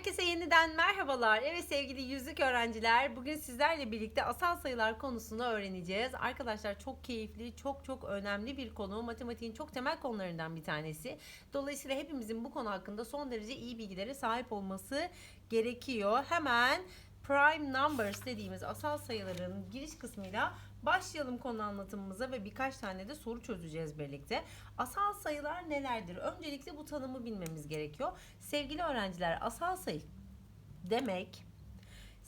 Herkese yeniden merhabalar. Evet sevgili yüzlük öğrenciler, bugün sizlerle birlikte asal sayılar konusunu öğreneceğiz. Arkadaşlar çok keyifli, çok çok önemli bir konu. Matematiğin çok temel konularından bir tanesi. Dolayısıyla hepimizin bu konu hakkında son derece iyi bilgilere sahip olması gerekiyor. Hemen prime numbers dediğimiz asal sayıların giriş kısmıyla başlayalım konu anlatımımıza ve birkaç tane de soru çözeceğiz birlikte. Asal sayılar nelerdir? Öncelikle bu tanımı bilmemiz gerekiyor. Sevgili öğrenciler, asal sayı demek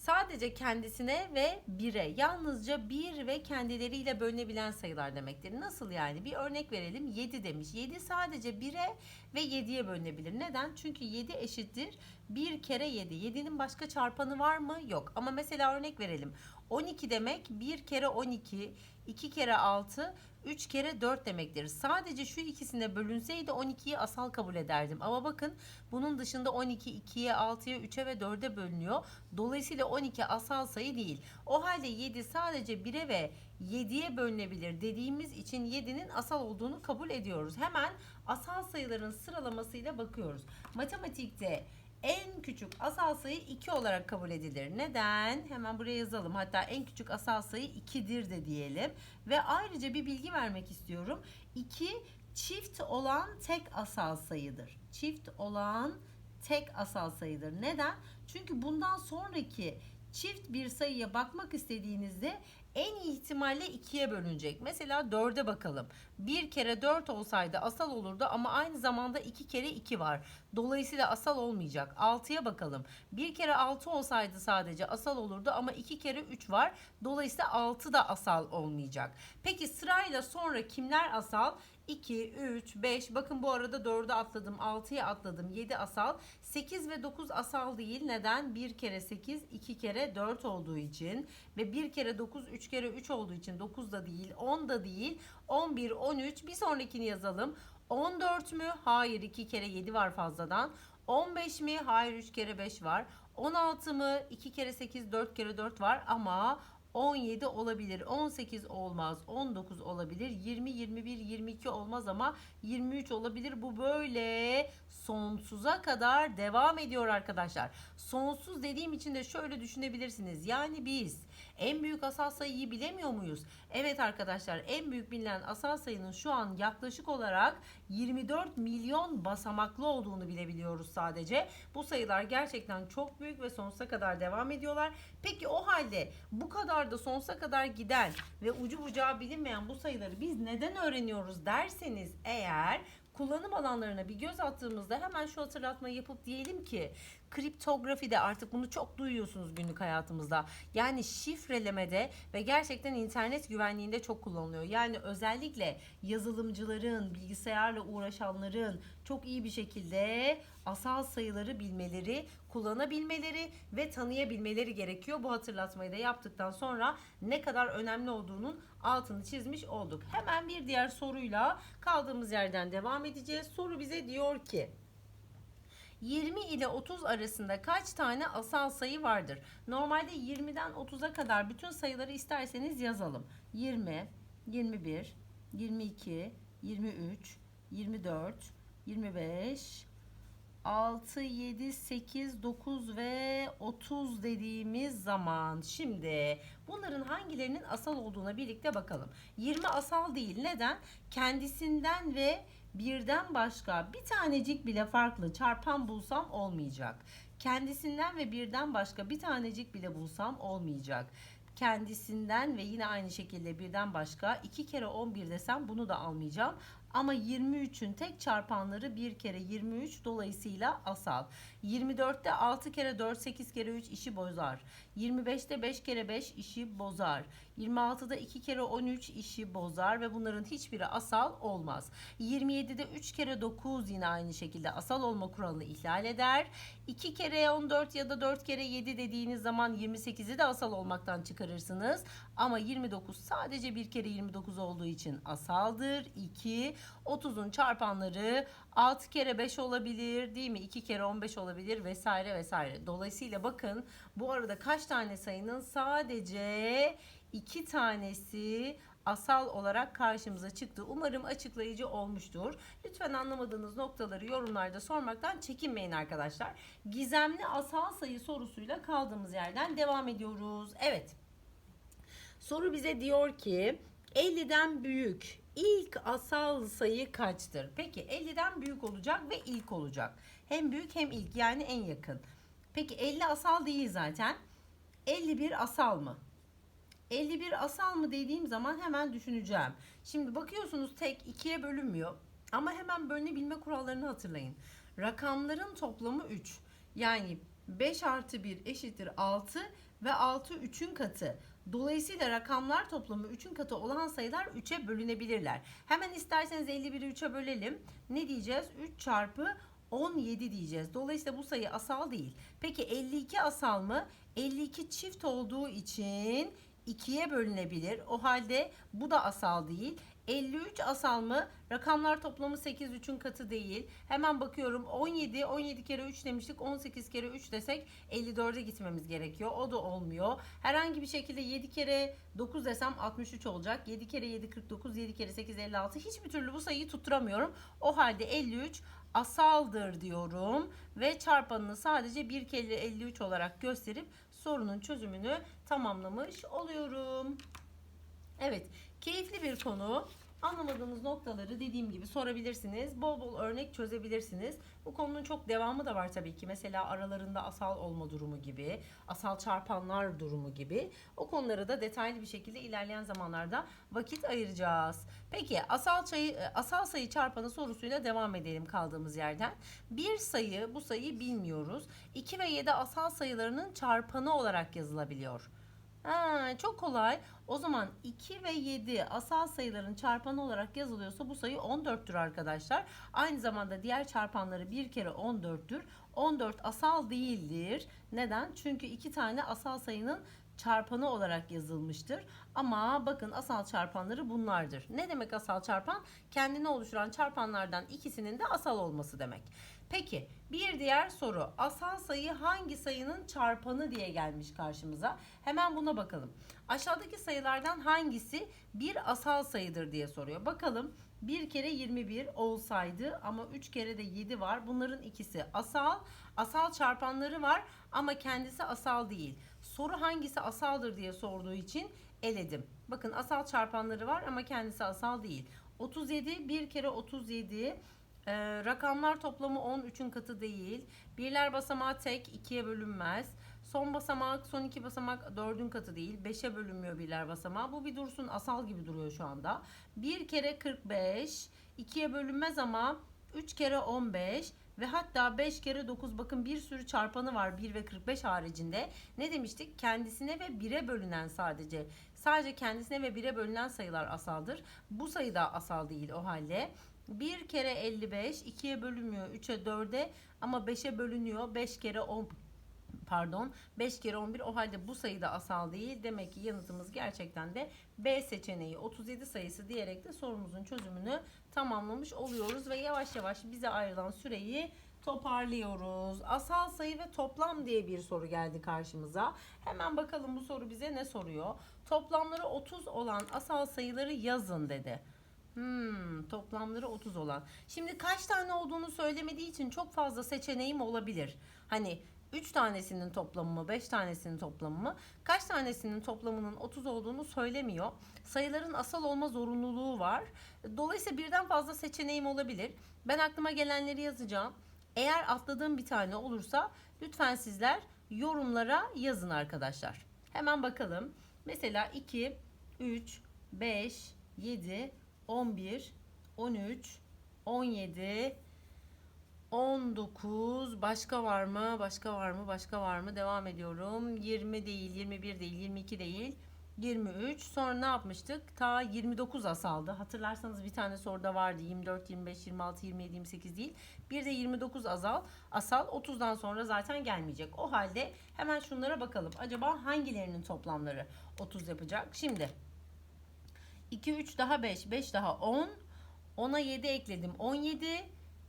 sadece kendisine ve bire yalnızca bir ve kendileriyle bölünebilen sayılar demektir. Nasıl yani? Bir örnek verelim. 7 demiş. 7 sadece 1'e ve 7'ye bölünebilir. Neden? Çünkü 7 eşittir 1 kere 7. 7'nin başka çarpanı var mı? Yok. Ama mesela örnek verelim. 12 demek 1 kere 12, 2 kere 6, 3 kere 4 demektir. Sadece şu ikisine bölünseydi 12'yi asal kabul ederdim. Ama bakın bunun dışında 12 2'ye, 6'ya, 3'e ve 4'e bölünüyor. Dolayısıyla 12 asal sayı değil. O halde 7 sadece 1'e ve 7'ye bölünebilir dediğimiz için 7'nin asal olduğunu kabul ediyoruz. Hemen asal sayıların sıralamasıyla bakıyoruz. Matematikte en küçük asal sayı 2 olarak kabul edilir. Neden? Hemen buraya yazalım. Hatta en küçük asal sayı 2'dir de diyelim. Ve ayrıca bir bilgi vermek istiyorum. 2 çift olan tek asal sayıdır. Çift olan tek asal sayıdır. Neden? Çünkü bundan sonraki çift bir sayıya bakmak istediğinizde en ihtimalle ikiye bölünecek. Mesela 4'e bakalım. Bir kere 4 olsaydı asal olurdu ama aynı zamanda 2 kere 2 var. Dolayısıyla asal olmayacak. 6'ya bakalım. Bir kere 6 olsaydı sadece asal olurdu ama 2 kere 3 var. Dolayısıyla 6 da asal olmayacak. Peki sırayla sonra kimler asal? 2, 3, 5. Bakın bu arada 4'ü atladım. 6'ya atladım. 7 asal. 8 ve 9 asal değil. Neden? 1 kere 8, 2 kere 4 olduğu için. Ve 1 kere 9, 3 kere 3 olduğu için 9 da değil. 10 da değil. 11, 13. Bir sonrakini yazalım. 14 mü? Hayır 2 kere 7 var fazladan. 15 mi? Hayır 3 kere 5 var. 16 mı? 2 kere 8 4 kere 4 var ama 17 olabilir. 18 olmaz. 19 olabilir. 20, 21, 22 olmaz ama 23 olabilir. Bu böyle sonsuza kadar devam ediyor arkadaşlar. Sonsuz dediğim için de şöyle düşünebilirsiniz. Yani biz en büyük asal sayıyı bilemiyor muyuz? Evet arkadaşlar en büyük bilinen asal sayının şu an yaklaşık olarak 24 milyon basamaklı olduğunu bilebiliyoruz sadece. Bu sayılar gerçekten çok büyük ve sonsuza kadar devam ediyorlar. Peki o halde bu kadar da sonsuza kadar giden ve ucu bucağı bilinmeyen bu sayıları biz neden öğreniyoruz derseniz eğer kullanım alanlarına bir göz attığımızda hemen şu hatırlatmayı yapıp diyelim ki kriptografide artık bunu çok duyuyorsunuz günlük hayatımızda. Yani şifrelemede ve gerçekten internet güvenliğinde çok kullanılıyor. Yani özellikle yazılımcıların, bilgisayarla uğraşanların çok iyi bir şekilde asal sayıları bilmeleri, kullanabilmeleri ve tanıyabilmeleri gerekiyor. Bu hatırlatmayı da yaptıktan sonra ne kadar önemli olduğunun altını çizmiş olduk. Hemen bir diğer soruyla kaldığımız yerden devam edeceğiz. Soru bize diyor ki 20 ile 30 arasında kaç tane asal sayı vardır? Normalde 20'den 30'a kadar bütün sayıları isterseniz yazalım. 20, 21, 22, 23, 24, 25, 6, 7, 8, 9 ve 30 dediğimiz zaman şimdi bunların hangilerinin asal olduğuna birlikte bakalım. 20 asal değil. Neden? Kendisinden ve birden başka bir tanecik bile farklı çarpan bulsam olmayacak. Kendisinden ve birden başka bir tanecik bile bulsam olmayacak kendisinden ve yine aynı şekilde birden başka 2 kere 11 desem bunu da almayacağım. Ama 23'ün tek çarpanları 1 kere 23 dolayısıyla asal. 24'te 6 kere 4 8 kere 3 işi bozar. 25'te 5 kere 5 işi bozar. 26'da 2 kere 13 işi bozar ve bunların hiçbiri asal olmaz. 27'de 3 kere 9 yine aynı şekilde asal olma kuralını ihlal eder. 2 kere 14 ya da 4 kere 7 dediğiniz zaman 28'i de asal olmaktan çıkarırsınız. Ama 29 sadece 1 kere 29 olduğu için asaldır. 2 30'un çarpanları 6 kere 5 olabilir değil mi? 2 kere 15 olabilir vesaire vesaire. Dolayısıyla bakın bu arada kaç tane sayının sadece iki tanesi asal olarak karşımıza çıktı. Umarım açıklayıcı olmuştur. Lütfen anlamadığınız noktaları yorumlarda sormaktan çekinmeyin arkadaşlar. Gizemli asal sayı sorusuyla kaldığımız yerden devam ediyoruz. Evet. Soru bize diyor ki 50'den büyük ilk asal sayı kaçtır? Peki 50'den büyük olacak ve ilk olacak. Hem büyük hem ilk yani en yakın. Peki 50 asal değil zaten. 51 asal mı? 51 asal mı dediğim zaman hemen düşüneceğim. Şimdi bakıyorsunuz tek ikiye bölünmüyor. Ama hemen bölünebilme kurallarını hatırlayın. Rakamların toplamı 3. Yani 5 artı 1 eşittir 6 ve 6 3'ün katı. Dolayısıyla rakamlar toplamı 3'ün katı olan sayılar 3'e bölünebilirler. Hemen isterseniz 51'i 3'e bölelim. Ne diyeceğiz? 3 çarpı 17 diyeceğiz. Dolayısıyla bu sayı asal değil. Peki 52 asal mı? 52 çift olduğu için 2'ye bölünebilir. O halde bu da asal değil. 53 asal mı? Rakamlar toplamı 8 3'ün katı değil. Hemen bakıyorum 17 17 kere 3 demiştik. 18 kere 3 desek 54'e gitmemiz gerekiyor. O da olmuyor. Herhangi bir şekilde 7 kere 9 desem 63 olacak. 7 kere 7 49 7 kere 8 56. Hiçbir türlü bu sayıyı tutturamıyorum. O halde 53 asaldır diyorum ve çarpanını sadece bir kere 53 olarak gösterip sorunun çözümünü tamamlamış oluyorum. Evet, keyifli bir konu. Anlamadığınız noktaları dediğim gibi sorabilirsiniz. Bol bol örnek çözebilirsiniz. Bu konunun çok devamı da var tabii ki. Mesela aralarında asal olma durumu gibi, asal çarpanlar durumu gibi. O konuları da detaylı bir şekilde ilerleyen zamanlarda vakit ayıracağız. Peki asal sayı asal sayı çarpanı sorusuyla devam edelim kaldığımız yerden. Bir sayı, bu sayıyı bilmiyoruz. 2 ve 7 asal sayılarının çarpanı olarak yazılabiliyor. Ha, çok kolay. O zaman 2 ve 7 asal sayıların çarpanı olarak yazılıyorsa bu sayı 14'tür arkadaşlar. Aynı zamanda diğer çarpanları bir kere 14'tür. 14 asal değildir. Neden? Çünkü iki tane asal sayının çarpanı olarak yazılmıştır. Ama bakın asal çarpanları bunlardır. Ne demek asal çarpan? Kendini oluşturan çarpanlardan ikisinin de asal olması demek. Peki bir diğer soru. Asal sayı hangi sayının çarpanı diye gelmiş karşımıza. Hemen buna bakalım. Aşağıdaki sayılardan hangisi bir asal sayıdır diye soruyor. Bakalım bir kere 21 olsaydı ama 3 kere de 7 var. Bunların ikisi asal. Asal çarpanları var ama kendisi asal değil. Soru hangisi asaldır diye sorduğu için eledim. Bakın asal çarpanları var ama kendisi asal değil. 37 bir kere 37 ee, rakamlar toplamı 10 3'ün katı değil. Birler basamağı tek 2'ye bölünmez. Son basamak son iki basamak 4'ün katı değil. 5'e bölünmüyor birler basamağı. Bu bir dursun asal gibi duruyor şu anda. Bir kere 45 2'ye bölünmez ama 3 kere 15 ve hatta 5 kere 9 bakın bir sürü çarpanı var 1 ve 45 haricinde. Ne demiştik? Kendisine ve 1'e bölünen sadece. Sadece kendisine ve 1'e bölünen sayılar asaldır. Bu sayı da asal değil o halde. 1 kere 55 2'ye bölünmüyor 3'e 4'e ama 5'e bölünüyor 5 kere 10 pardon 5 kere 11 o halde bu sayı da asal değil. Demek ki yanıtımız gerçekten de B seçeneği 37 sayısı diyerek de sorumuzun çözümünü tamamlamış oluyoruz ve yavaş yavaş bize ayrılan süreyi toparlıyoruz. Asal sayı ve toplam diye bir soru geldi karşımıza. Hemen bakalım bu soru bize ne soruyor? Toplamları 30 olan asal sayıları yazın dedi. Hmm, toplamları 30 olan. Şimdi kaç tane olduğunu söylemediği için çok fazla seçeneğim olabilir. Hani 3 tanesinin toplamı mı, 5 tanesinin toplamı mı? Kaç tanesinin toplamının 30 olduğunu söylemiyor. Sayıların asal olma zorunluluğu var. Dolayısıyla birden fazla seçeneğim olabilir. Ben aklıma gelenleri yazacağım. Eğer atladığım bir tane olursa lütfen sizler yorumlara yazın arkadaşlar. Hemen bakalım. Mesela 2, 3, 5, 7, 11, 13, 17, 19 başka var mı? Başka var mı? Başka var mı? Devam ediyorum. 20 değil, 21 değil, 22 değil. 23. Sonra ne yapmıştık? Ta 29 asaldı. Hatırlarsanız bir tane soruda vardı. 24, 25, 26, 27, 28 değil. Bir de 29 azal. Asal 30'dan sonra zaten gelmeyecek. O halde hemen şunlara bakalım. Acaba hangilerinin toplamları 30 yapacak? Şimdi 2, 3 daha 5, 5 daha 10. 10'a 7 ekledim. 17,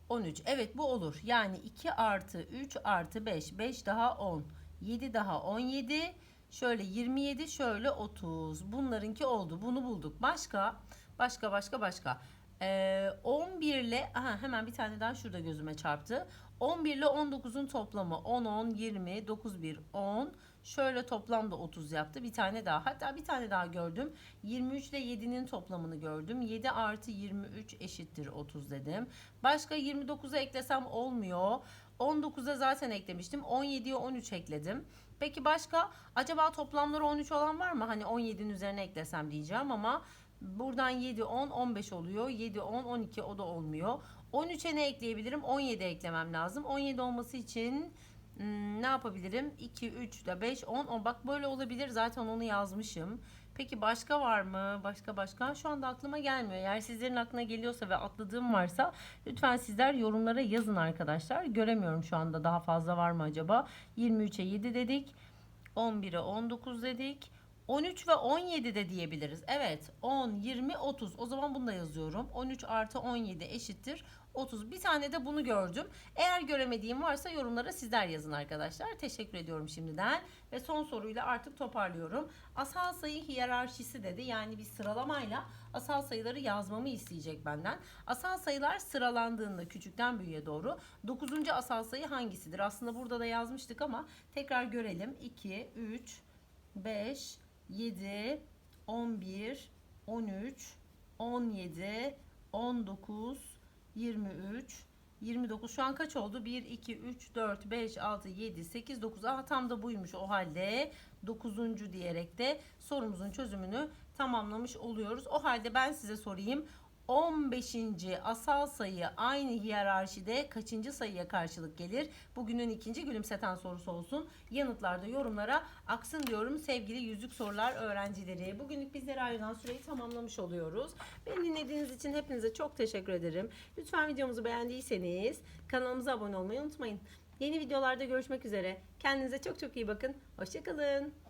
13. Evet bu olur. Yani 2 artı 3 artı 5. 5 daha 10. 7 daha 17. Şöyle 27 şöyle 30. Bunlarınki oldu. Bunu bulduk. Başka başka başka başka. Ee, 11 ile aha, hemen bir tane daha şurada gözüme çarptı. 11 ile 19'un toplamı 10 10 20 9 1 10. Şöyle toplam da 30 yaptı. Bir tane daha. Hatta bir tane daha gördüm. 23 ile 7'nin toplamını gördüm. 7 artı 23 eşittir 30 dedim. Başka 29'a eklesem olmuyor. 19'a zaten eklemiştim. 17'ye 13 ekledim. Peki başka acaba toplamları 13 olan var mı? Hani 17'nin üzerine eklesem diyeceğim ama buradan 7 10 15 oluyor. 7 10 12 o da olmuyor. 13'e ne ekleyebilirim? 17 eklemem lazım. 17 olması için hmm, ne yapabilirim? 2 3 ile 5 10 10 bak böyle olabilir. Zaten onu yazmışım. Peki başka var mı? Başka başka? Şu anda aklıma gelmiyor. Eğer sizlerin aklına geliyorsa ve atladığım varsa lütfen sizler yorumlara yazın arkadaşlar. Göremiyorum şu anda daha fazla var mı acaba? 23'e 7 dedik. 11'e 19 dedik. 13 ve 17 de diyebiliriz. Evet 10, 20, 30. O zaman bunu da yazıyorum. 13 artı 17 eşittir 30. Bir tane de bunu gördüm. Eğer göremediğim varsa yorumlara sizler yazın arkadaşlar. Teşekkür ediyorum şimdiden. Ve son soruyla artık toparlıyorum. Asal sayı hiyerarşisi dedi. Yani bir sıralamayla asal sayıları yazmamı isteyecek benden. Asal sayılar sıralandığında küçükten büyüğe doğru 9. asal sayı hangisidir? Aslında burada da yazmıştık ama tekrar görelim. 2, 3, 5, 7, 11, 13, 17, 19, 23, 29. Şu an kaç oldu? 1, 2, 3, 4, 5, 6, 7, 8, 9. Aa tam da buymuş o halde. 9. diyerek de sorumuzun çözümünü tamamlamış oluyoruz. O halde ben size sorayım. 15. asal sayı aynı hiyerarşide kaçıncı sayıya karşılık gelir? Bugünün ikinci gülümseten sorusu olsun. Yanıtlarda yorumlara aksın diyorum sevgili yüzük sorular öğrencileri. Bugünlük bizlere ayrılan süreyi tamamlamış oluyoruz. Beni dinlediğiniz için hepinize çok teşekkür ederim. Lütfen videomuzu beğendiyseniz kanalımıza abone olmayı unutmayın. Yeni videolarda görüşmek üzere. Kendinize çok çok iyi bakın. Hoşçakalın.